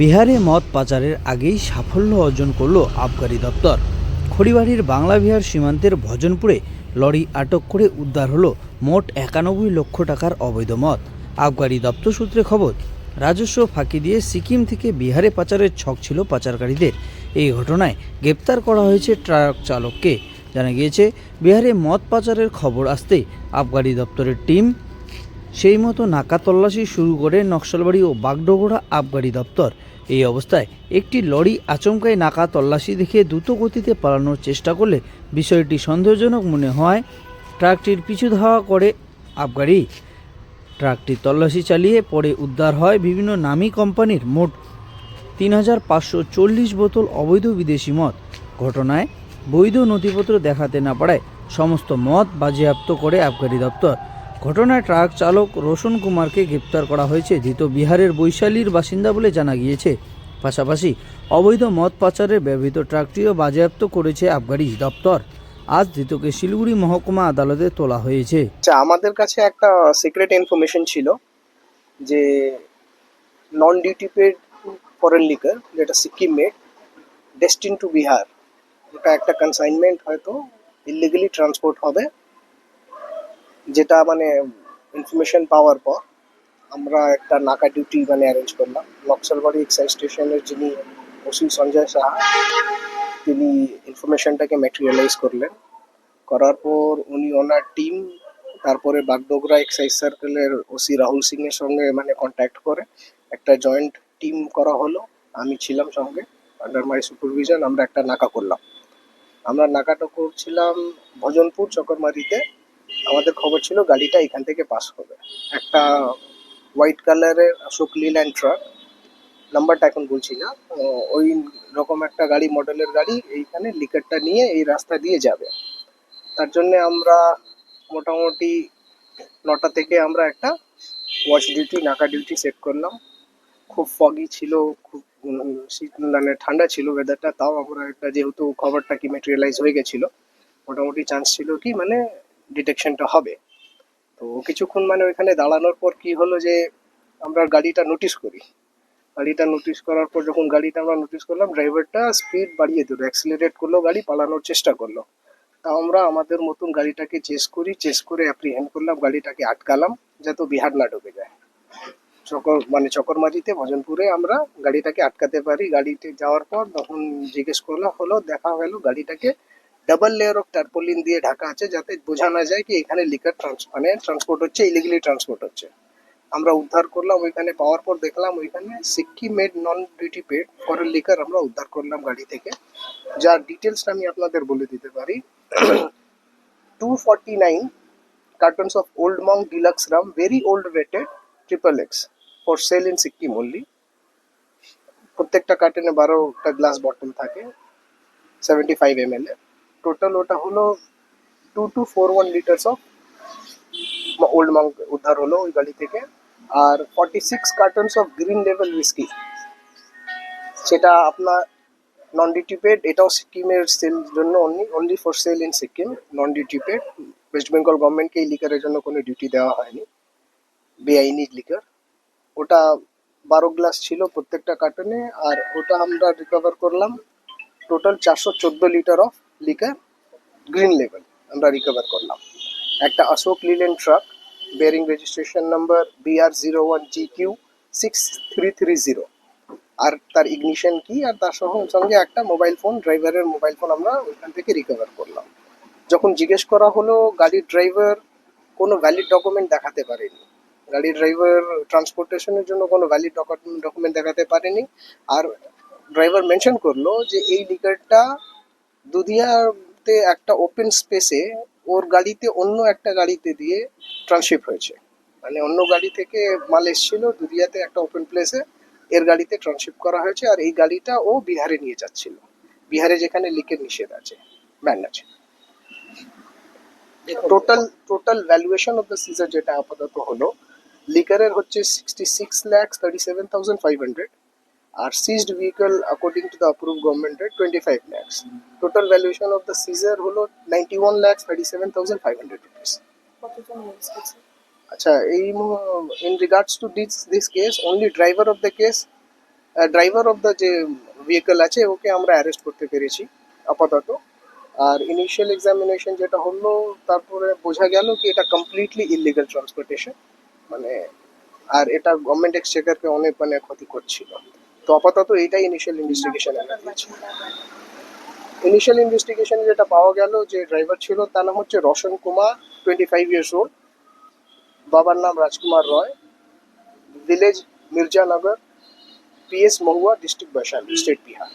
বিহারে মদ পাচারের আগেই সাফল্য অর্জন করল আবগারি দপ্তর। খড়িবাড়ির বাংলা বিহার সীমান্তের ভজনপুরে লরি আটক করে উদ্ধার হলো মোট একানব্বই লক্ষ টাকার অবৈধ মদ। আবগারি দপ্তর সূত্রে খবর, রাজস্ব ফাঁকি দিয়ে সিকিম থেকে বিহারে পাচারের ছক ছিল পাচারকারীদের। এই ঘটনায় গ্রেপ্তার করা হয়েছে ট্রাক চালককে। জানা গিয়েছে, বিহারে মদ পাচারের খবর আসতে আবগারি দপ্তরের টিম সেই মতো নাকা তল্লাশি শুরু করে নকশালবাড়ি ও বাগডোগরা আবগারি দপ্তর। এই অবস্থায় একটি লরি আচমকাই নাকা তল্লাশি দেখে দ্রুত গতিতে পালানোর চেষ্টা করলে বিষয়টি সন্দেহজনক মনে হয়, ট্রাকটির পিছু ধাওয়া করে আবগারি। ট্রাকটি তল্লাশি চালিয়ে পরে উদ্ধার হয় বিভিন্ন নামী কোম্পানির মোট তিন হাজার পাঁচশো চল্লিশ বোতল অবৈধ বিদেশি মদ। ঘটনায় বৈধ নথিপত্র দেখাতে না পারায় সমস্ত মদ বাজেয়াপ্ত করে আবগারি দপ্তর। ঘটনায় ট্রাক চালক রোশন কুমারকে গ্রেপ্তার করা হয়েছে। ধৃত বিহারের বৈশালীর বাসিন্দা বলে জানা গিয়েছে। পাশাপাশি অবৈধ মদ পাচারে ব্যবহৃত ট্রাকটিও বাজেয়াপ্ত করেছে আবগারি দপ্তর। আজ ধৃতকে শিলিগুড়ি মহকুমা আদালতে তোলা হয়েছে। আচ্ছা আমাদের কাছে একটা সিক্রেট ইনফরমেশন ছিল যে non duty paid foreign liquor যেটা Sikkim made destined to Bihar ওটা একটা কনসাইনমেন্ট হয়তো ইলিগালি ট্রান্সপোর্ট হবে। যেটা মানে ইনফরমেশন পাওয়ার পর আমরা একটা নাকা ডিউটি মানে অ্যারেঞ্জ করলাম। নকশালবাড়ি এক্সাইজ স্টেশনের যিনি ওসি সঞ্জয় সাহা, তিনি ইনফরমেশনটাকে ম্যাটেরিয়ালাইজ করলেন। করার পর উনি ওনার টিম তারপরে বাগডোগরা এক্সাইজ সার্কেলের ওসি রাহুল সিং এর সঙ্গে মানে কন্ট্যাক্ট করে একটা জয়েন্ট টিম করা হলো। আমি ছিলাম সঙ্গে আন্ডার মাই সুপারভিশন আমরা একটা নাকা করলাম। আমরা নাকাটা করছিলাম ভজনপুর চকরমারিতে। আমাদের খবর ছিল গাড়িটা এখান থেকে পাস হবে। একটা হোয়াইট কালারের অশোক লিল্যান্ড ট্রাক, নাম্বারটা এখন বলছি না ওই রকম একটা গাড়ি, মডেলের গাড়ি, এইখানে লিকারটা নিয়ে এই রাস্তা দিয়ে যাবে। তার জন্য আমরা মোটামুটি নটা থেকে আমরা একটা ওয়াচ ডিউটি, নাকা ডিউটি সেট করলাম। খুব ফগি ছিল, খুব শীত মানে ঠান্ডা ছিল ওয়েদারটা তাও আমরা একটা যেহেতু খবরটা কি ম্যাটেরিয়ালাইজ হয়ে গেছিল, মোটামুটি চান্স ছিল কি মানে ডিটেকশনটা হবে। তো কিছুক্ষণ মানে ওইখানে দাঁড়ানোর পর কি হলো যে, আমরা গাড়িটা নোটিস করি। গাড়িটা নোটিস করার পর যখন গাড়িটা আমরা নোটিস করলাম ড্রাইভারটা স্পিড বাড়িয়ে দিল অ্যাক্সিলারেট করল, গাড়ি পালানোর চেষ্টা করল। তা আমরা আমাদের মতন গাড়িটাকে চেস করি চেস করে অ্যাপ্রিহেন্ড করলাম, গাড়িটাকে আটকালাম, যাতে বিহার না ঢুকে যায়। চকর মানে চকরমারিতে, ভজনপুরে আমরা গাড়িটাকে আটকাতে পারি। গাড়িতে যাওয়ার পর তখন জিজ্ঞেস করলাম, হলো, দেখা গেল গাড়িটাকে ডাবল লেয়ার অফ টার্পোলিন দিয়ে ঢাকা আছে যাতে বোঝা না যায় কি এখানে লিকার ট্রান্স মানে ট্রান্সপোর্ট হচ্ছে ইলিগালি ট্রান্সপোর্ট হচ্ছে। আমরা উদ্ধার করলাম ওইখানে পাওয়ার পর দেখলাম ওইখানে Sikkim made non duty paid foreign liquor আমরা উদ্ধার করলাম গাড়ি থেকে। যার ডিটেলসটা আমি আপনাদের বলে দিতে পারি। Two forty nine cartons of Old Monk Deluxe Rum, very old rated, triple X, for sale in Sikkim only. প্রত্যেকটা কার্টনে বারোটা গ্লাস বটল থাকে সেভেন্টি ফাইভ এম এল এর টোটাল ওটা হলো two two four one litres of old Monk উদ্ধার হলো ওই গাড়ি থেকে। আর forty six cartons of green level whisky সেটা আপনার নন ডিউটি পেড এটাও সিকিমের সেল জন্য only only for sale in Sikkim non duty paid West Bengal গভর্নমেন্টকে এই লিকারের জন্য কোনো ডিউটি দেওয়া হয়নি। বেআইনি লিকার ওটা বারো গ্লাস ছিল প্রত্যেকটা কার্টনে আর ওটা আমরা রিকভার করলাম টোটাল চারশো চোদ্দ litre of liquor green level আমরা রিকভার করলাম। একটা Ashok Leyland truck bearing registration number BR zero one G Q six three three zero আর তার ইগনিশন কি আর তার সঙ্গে একটা মোবাইল ফোন ড্রাইভারের মোবাইল ফোন আমরা ওইখান থেকে রিকভার করলাম। যখন জিজ্ঞেস করা হলো, গাড়ির ড্রাইভার কোনো ভ্যালিড ডকুমেন্ট দেখাতে পারেনি। গাড়ির ড্রাইভার ট্রান্সপোর্টেশনের জন্য কোনো ভ্যালিড ডকুমেন্ট দেখাতে পারেনি। আর ড্রাইভার মেনশন করল যে এই লিকারটা দুধিয়াতে একটা ওপেন স্পেসে ওর গাড়িতে অন্য একটা গাড়িতে দিয়ে ট্রান্সশিপ হয়েছে। মানে অন্য গাড়ি থেকে মাল এসেছিল দুধিয়াতে একটা ওপেন প্লেসে এর গাড়িতে ট্রান্সশিপ করা হয়েছে আর এই গাড়িটা ও বিহারে নিয়ে যাচ্ছিল। বিহারে যেখানে লিকের নিষেধ আছে ব্যান আছে। Total total valuation of the seizure যেটা আপাতত হলো লিকারের হচ্ছে sixty six lakhs thirty seven thousand five hundred R seized vehicle according to the approve গভর্নমেন্টের twenty five lakhs total valuation of the seizure হলো ninety one lakhs thirty seven thousand five hundred rupees আচ্ছা এই in regards to this this case only driver of the case driver of the যে vehicle আছে okay আমরা arrest করতে পেরেছি আপাতত আর initial examination যেটা হলো তারপরে বোঝা গেল কি এটা কমপ্লিটলি ইলিগাল ট্রান্সপোর্টেশন মানে আর এটা গভর্নমেন্ট এক্সচেকারকে অনেক মানে ক্ষতি করছিল তো আপাতত এটাই ইনিশিয়াল ইনভেস্টিগেশন আমরা দিয়েছি ইনিশিয়াল ইনভেস্টিগেশনে যেটা পাওয়া গেল, যে ড্রাইভার ছিল, তার নাম হচ্ছে Roshan Kumar twenty five years old বাবার নাম Rajkumar Roy. Village Mirzanagar PS Mahua district Vaishali state Bihar